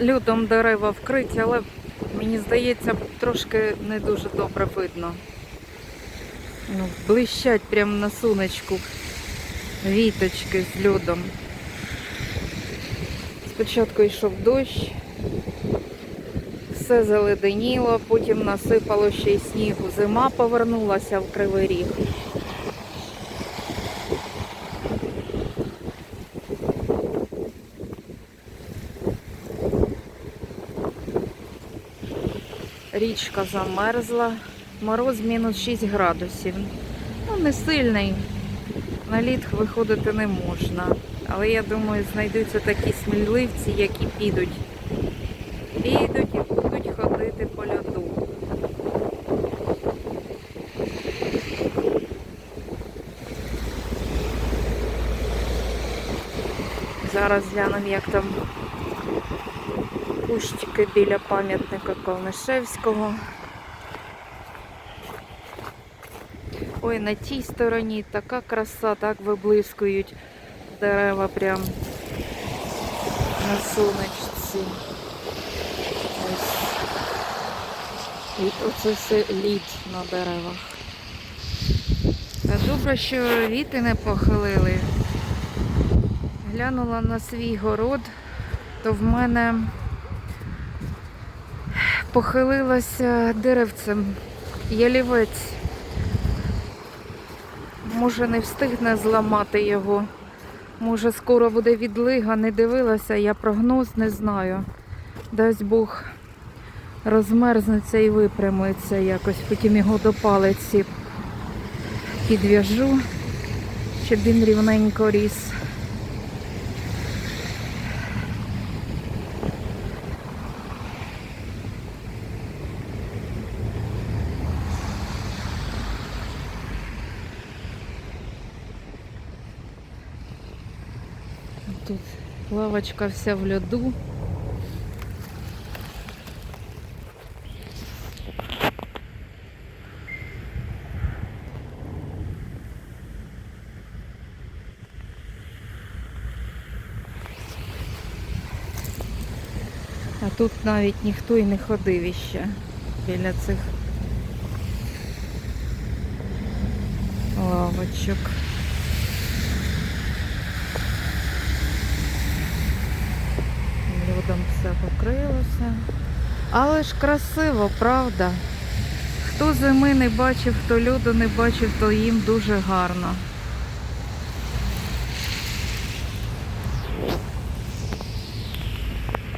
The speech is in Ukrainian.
Льодом дерева вкриті, але мені здається, трошки не дуже добре видно. Ну, блищать прямо на сонечку віточки з льодом. Спочатку йшов дощ, все заледеніло, потім насипало ще й снігу. Зима повернулася в Кривий Ріг. Річка замерзла, мороз мінус 6 градусів. Ну, не сильний. На лід виходити не можна. Але я думаю, знайдуться такі сміливці, які підуть. Підуть і будуть ходити по льоду. Зараз глянемо, як там кущики біля пам'ятника Калнишевського. Ой, на тій стороні така краса, так виблискують дерева прям на сонечці. Ось. І оце все лід на деревах. Добре, що віти не похилили. Глянула на свій город, то в мене похилилося деревцем ялівець. Може не встигне зламати його. Може скоро буде відлига, не дивилася, я прогноз не знаю. Дасть Бог розмерзнеться і випрямиться якось, потім його до палиці підв'яжу, щоб він рівненько ріс. Тут лавочка вся в льоду. А тут навіть ніхто і не ходив іще біля цих лавочок. Льодом все покрилося. Але ж красиво, правда? Хто зими не бачив, хто льоду не бачив, то їм дуже гарно.